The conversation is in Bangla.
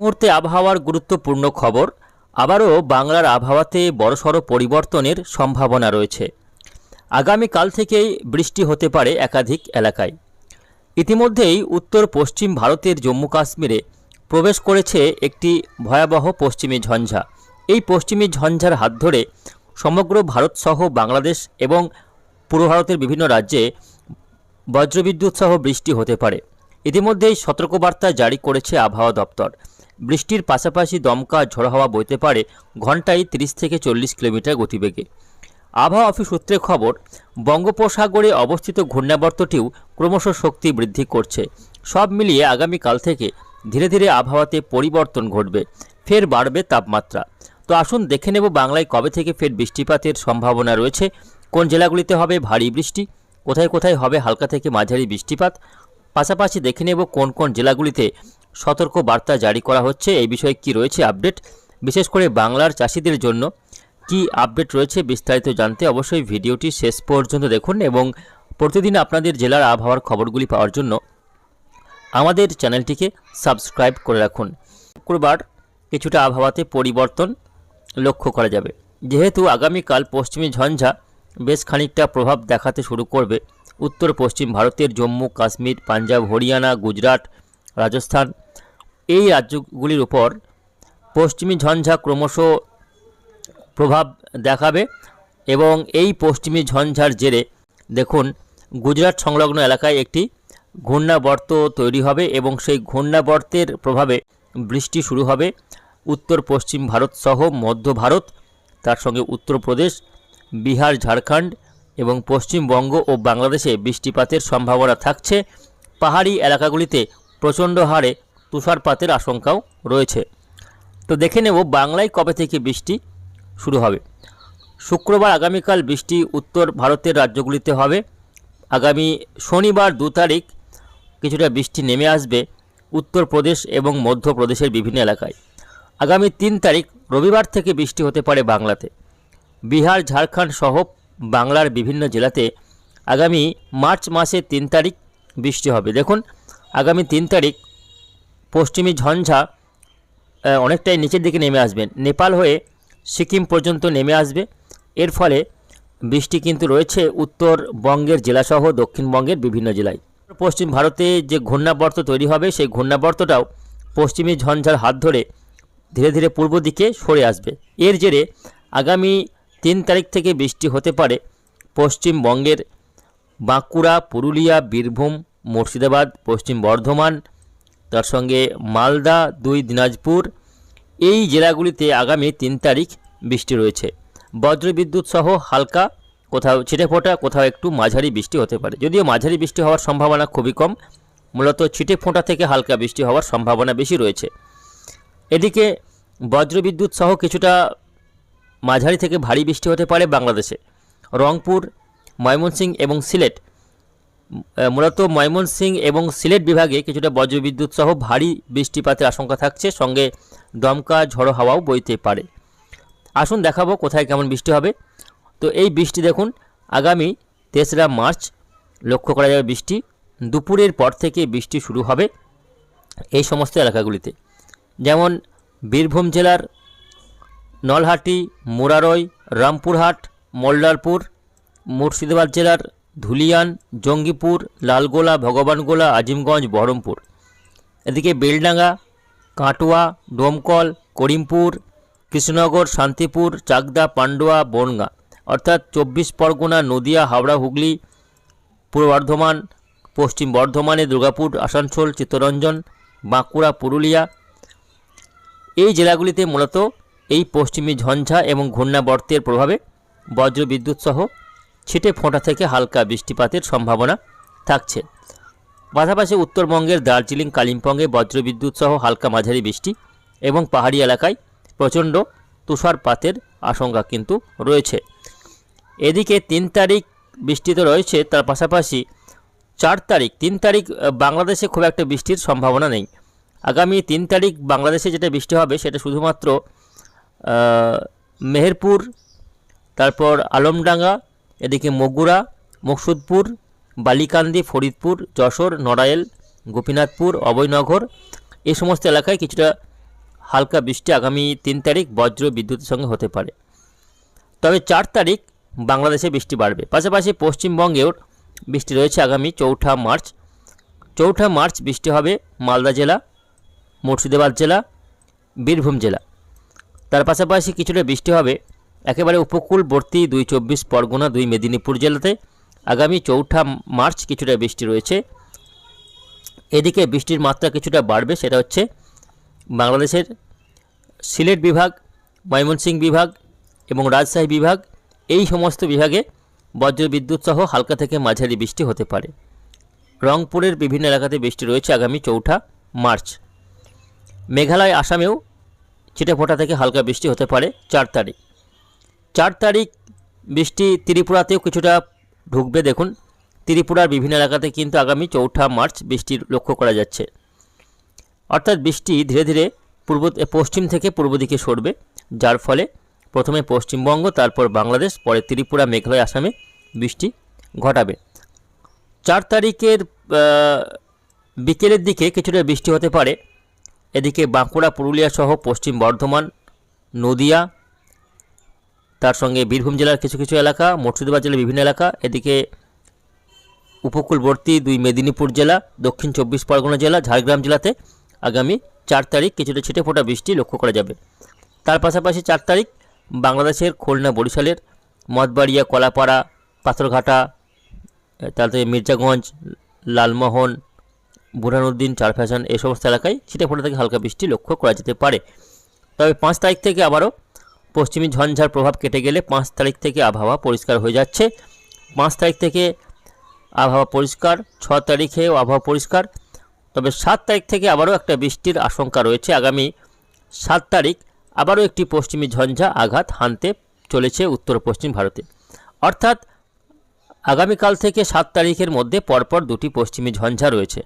মুহূর্তে আবহাওয়ার গুরুত্বপূর্ণ খবর, আবারও বাংলার আবহাওয়াতে বড়সড় পরিবর্তনের সম্ভাবনা রয়েছে। আগামীকাল থেকেই বৃষ্টি হতে পারে একাধিক এলাকায়। ইতিমধ্যেই উত্তর পশ্চিম ভারতের জম্মু কাশ্মীরে প্রবেশ করেছে একটি ভয়াবহ পশ্চিমী ঝঞ্ঝা। এই পশ্চিমী ঝঞ্ঝার হাত ধরে সমগ্র ভারতসহ বাংলাদেশ এবং পূর্ব ভারতের বিভিন্ন রাজ্যে বজ্রবিদ্যুৎ সহ বৃষ্টি হতে পারে। ইতিমধ্যেই সতর্কবার্তা জারি করেছে আবহাওয়া দপ্তর। বৃষ্টির পাশাপাশি দমকা ঝড়ো হাওয়া বইতে পারে ঘন্টায় তিরিশ থেকে চল্লিশ কিলোমিটার গতিবেগে। আবহাওয়া অফিস সূত্রে খবর, বঙ্গোপসাগরে অবস্থিত ঘূর্ণাবর্তটিও ক্রমশ শক্তি বৃদ্ধি করছে। সব মিলিয়ে আগামীকাল থেকে ধীরে ধীরে আবহাওয়াতে পরিবর্তন ঘটবে, ফের বাড়বে তাপমাত্রা। তো আসুন দেখে নেব বাংলায় কবে থেকে ফের বৃষ্টিপাতের সম্ভাবনা রয়েছে। কোন জেলাগুলিতে হবে ভারী বৃষ্টি? কোথায় কোথায় হবে হালকা থেকে মাঝারি বৃষ্টিপাত? পাশাপাশি দেখে নেব কোন কোন জেলাগুলিতে সতর্ক বার্তা জারি করা হচ্ছে। এই বিষয়ে কি রয়েছে আপডেট? বিশেষ করে বাংলার চাষিদের জন্য কি আপডেট রয়েছে বিস্তারিত জানতে অবশ্যই ভিডিওটি শেষ পর্যন্ত দেখুন এবং প্রতিদিন আপনাদের জেলার আবহাওয়ার খবরগুলি পাওয়ার জন্য আমাদের চ্যানেলটিকে সাবস্ক্রাইব করে রাখুন। শুক্রবার কিছুটা আবহাওয়াতে পরিবর্তন লক্ষ্য করা যাবে। যেহেতু আগামীকাল পশ্চিমী ঝঞ্ঝা বেশ খানিকটা প্রভাব দেখাতে শুরু করবে। উত্তর পশ্চিম ভারতের জম্মু, কাশ্মীর, পাঞ্জাব, হরিয়ানা, গুজরাট রাজস্থান। এই রাজ্যগুলির উপর পশ্চিমী ঝঞ্ঝা ক্রমশ প্রভাব দেখাবে এবং এই পশ্চিমী ঝঞ্ঝার জেরে দেখুন, গুজরাট সংলগ্ন এলাকায় একটি ঘূর্ণাবর্ত তৈরি হবে এবং সেই ঘূর্ণাবর্তের প্রভাবে বৃষ্টি শুরু হবে। উত্তর, পশ্চিম ভারত সহ মধ্য ভারত, তার সঙ্গে উত্তরপ্রদেশ বিহার, ঝাড়খণ্ড এবং পশ্চিমবঙ্গ ও বাংলাদেশে বৃষ্টিপাতের সম্ভাবনা থাকছে। পাহাড়ি এলাকাগুলিতে প্রচণ্ড হারে তুষারপাতের আশঙ্কাও রয়েছে। তো দেখে নেব বাংলায় কবে থেকে বৃষ্টি শুরু হবে। শুক্রবার আগামীকাল বৃষ্টি উত্তর ভারতের রাজ্যগুলিতে হবে। আগামী শনিবার দু তারিখ কিছুটা বৃষ্টি নেমে আসবে উত্তরপ্রদেশ এবং মধ্যপ্রদেশের বিভিন্ন এলাকায়। আগামী তিন তারিখ রবিবার থেকে বৃষ্টি হতে পারে বাংলাতে। বিহার, ঝাড়খণ্ড সহ বাংলার বিভিন্ন জেলাতে আগামী মার্চ মাসের তিন তারিখ বৃষ্টি হবে। দেখুন আগামী তিন তারিখ পশ্চিমী ঝঞ্ঝা অনেকটাই নিচের দিকে নেমে আসবেন নেপাল হয়ে সিকিম পর্যন্ত নেমে আসবে। এর ফলে বৃষ্টি কিন্তু রয়েছে উত্তরবঙ্গের জেলাসহ দক্ষিণবঙ্গের বিভিন্ন জেলায়। পশ্চিম ভারতে যে ঘূর্ণাবর্ত তৈরি হবে, সেই ঘূর্ণাবর্তটাও পশ্চিমী ঝঞ্ঝার হাত ধরে ধীরে ধীরে পূর্ব দিকে সরে আসবে। এর জেরে আগামী তিন তারিখ থেকে বৃষ্টি হতে পারে পশ্চিমবঙ্গের বাঁকুড়া, পুরুলিয়া, বীরভূম মুর্শিদাবাদ, পশ্চিম বর্ধমান, তার সঙ্গে মালদা, দুই দিনাজপুর। এই জেলাগুলিতে আগামী তিন তারিখ বৃষ্টি রয়েছে। বজ্রবিদ্যুৎ সহ হালকা, কোথাও ছিটেফোঁটা, কোথাও একটু মাঝারি বৃষ্টি হতে পারে। যদিও মাঝারি বৃষ্টি হওয়ার সম্ভাবনা খুবই কম, মূলত ছিটে ফোঁটা থেকে হালকা বৃষ্টি হওয়ার সম্ভাবনা বেশি রয়েছে। এদিকে বজ্রবিদ্যুৎ সহ কিছুটা মাঝারি থেকে ভারী বৃষ্টি হতে পারে বাংলাদেশে। রংপুর, ময়মনসিংহ এবং সিলেট মূলত ময়মনসিংহ এবং সিলেট বিভাগে কিছুটা বজ্রবিদ্যুৎ সহ ভারী বৃষ্টিপাতের আশঙ্কা থাকছে। সঙ্গে দমকা, ঝড়ো হাওয়াও বইতে পারে। আসুন দেখাবো কোথায় কেমন বৃষ্টি হবে। তো এই বৃষ্টি দেখুন, আগামী তেসরা মার্চ লক্ষ্য করা যাবে বৃষ্টি। দুপুরের পর থেকে বৃষ্টি শুরু হবে এই সমস্ত এলাকাগুলিতে। যেমন বীরভূম জেলার নলহাটি, মুরারই, রামপুরহাট, মোল্লারপুর, মুর্শিদাবাদ জেলার ধুলিয়ান, জঙ্গিপুর, লালগোলা, ভগবানগোলা, আজিমগঞ্জ, বহরমপুর। এদিকে বেলডাঙ্গা, কাটোয়া, ডোমকল, করিমপুর, কৃষ্ণনগর, শান্তিপুর, চাকদা, পান্ডুয়া, বনগা। অর্থাৎ চব্বিশ পরগনা, নদিয়া, হাওড়া, হুগলি, পূর্ব বর্ধমান, পশ্চিম বর্ধমানে দুর্গাপুর, আসানসোল, চিত্তরঞ্জন, বাঁকুড়া, পুরুলিয়া। এই জেলাগুলিতে মূলত এই পশ্চিমী ঝঞ্ঝা এবং ঘূর্ণাবর্তের প্রভাবে বজ্রবিদ্যুৎ সহ ছিটে ফোঁটা থেকে হালকা বৃষ্টিপাতের সম্ভাবনা থাকছে। পাশাপাশি উত্তরবঙ্গের দার্জিলিং, কালিম্পংয়ে বজ্রবিদ্যুৎ সহ হালকা মাঝারি বৃষ্টি এবং পাহাড়ি এলাকায় প্রচণ্ড তুষারপাতের আশঙ্কা কিন্তু রয়েছে। এদিকে তিন তারিখ বৃষ্টি তো রয়েছে, তার পাশাপাশি চার তারিখ, তিন তারিখ বাংলাদেশে খুব একটা বৃষ্টির সম্ভাবনা নেই। আগামী তিন তারিখ বাংলাদেশে যেটা বৃষ্টি হবে, সেটা শুধুমাত্র মেহেরপুর, তারপর আলমডাঙ্গা এদিকে মগুরা, মকসুদপুর, বালিকান্দি, ফরিদপুর, যশোর, নড়াইল, গোপীনাথপুর, অভয়নগর এই সমস্ত এলাকায় কিছুটা হালকা বৃষ্টি আগামী তিন তারিখ বজ্র বিদ্যুতের সঙ্গে হতে পারে। তবে চার তারিখ বাংলাদেশে বৃষ্টি বাড়বে। পাশাপাশি পশ্চিমবঙ্গেও বৃষ্টি রয়েছে আগামী চৌঠা মার্চ। চৌঠা মার্চ বৃষ্টি হবে মালদা জেলা, মুর্শিদাবাদ জেলা, বীরভূম জেলা। তার পাশাপাশি কিছুটা বৃষ্টি হবে একেবারে উপকূলবর্তী দুই চব্বিশ পরগনা, দুই মেদিনীপুর জেলাতে। আগামী চৌঠা মার্চ কিছুটা বৃষ্টি রয়েছে। এদিকে বৃষ্টির মাত্রা কিছুটা বাড়বে, সেটা হচ্ছে বাংলাদেশের সিলেট বিভাগ, ময়মনসিংহ বিভাগ এবং রাজশাহী বিভাগ। এই সমস্ত বিভাগে বজ্রবিদ্যুৎ সহ হালকা থেকে মাঝারি বৃষ্টি হতে পারে। রংপুরের বিভিন্ন এলাকাতে বৃষ্টি রয়েছে আগামী চৌঠা মার্চ। মেঘালয়, আসামেও ছিটেফোঁটা থেকে হালকা বৃষ্টি হতে পারে চার তারিখ। চার তারিখ বৃষ্টি ত্রিপুরাতেও কিছুটা ঢুকবে, দেখুন। ত্রিপুরার বিভিন্ন এলাকাতে কিন্তু আগামী চৌঠা মার্চ বৃষ্টির লক্ষ্য করা যাচ্ছে। অর্থাৎ বৃষ্টি ধীরে ধীরে পূর্ব পশ্চিম থেকে পূর্ব দিকে সরবে, যার ফলে প্রথমে পশ্চিমবঙ্গ, তারপর বাংলাদেশ, পরে ত্রিপুরা, মেঘালয়, আসামে বৃষ্টি ঘটাবে। চার তারিখের বিকেলের দিকে কিছুটা বৃষ্টি হতে পারে। এদিকে বাঁকুড়া, পুরুলিয়া সহ পশ্চিম বর্ধমান, নদিয়া তার সঙ্গে বীরভূম জেলার কিছু কিছু এলাকা মুর্শিদাবাদ জেলার বিভিন্ন এলাকা, এদিকে উপকূলবর্তী দুই মেদিনীপুর জেলা, দক্ষিণ চব্বিশ পরগনা জেলা, ঝাড়গ্রাম জেলাতে আগামী চার তারিখ কিছুটা ছিটে ফোটা বৃষ্টি লক্ষ্য করা যাবে। তার পাশাপাশি চার তারিখ বাংলাদেশের খুলনা, বরিশালের মঠবাড়িয়া কলাপাড়া, পাথরঘাটা তাতে মির্জাগঞ্জ, লালমোহন, বুরহানুদ্দিন চার ফ্যাশন এই সমস্ত এলাকায় ছিটে ফোটা থেকে হালকা বৃষ্টি লক্ষ্য করা যেতে পারে। তবে পাঁচ তারিখ থেকে আবারও পশ্চিমী ঝঞ্ঝার প্রভাব কেটে গেলে পাঁচ তারিখ থেকে আবহাওয়া পরিষ্কার হয়ে যাচ্ছে। পাঁচ তারিখ থেকে আবহাওয়া পরিষ্কার, ছ তারিখেও আবহাওয়া পরিষ্কার। তবে সাত তারিখ থেকে আবারও একটা বৃষ্টির আশঙ্কা রয়েছে। আগামী সাত তারিখ আবারও একটি পশ্চিমী ঝঞ্ঝা আঘাত হানতে চলেছে উত্তর পশ্চিম ভারতে। অর্থাৎ আগামীকাল থেকে সাত তারিখের মধ্যে পরপর দুটি পশ্চিমী ঝঞ্ঝা রয়েছে।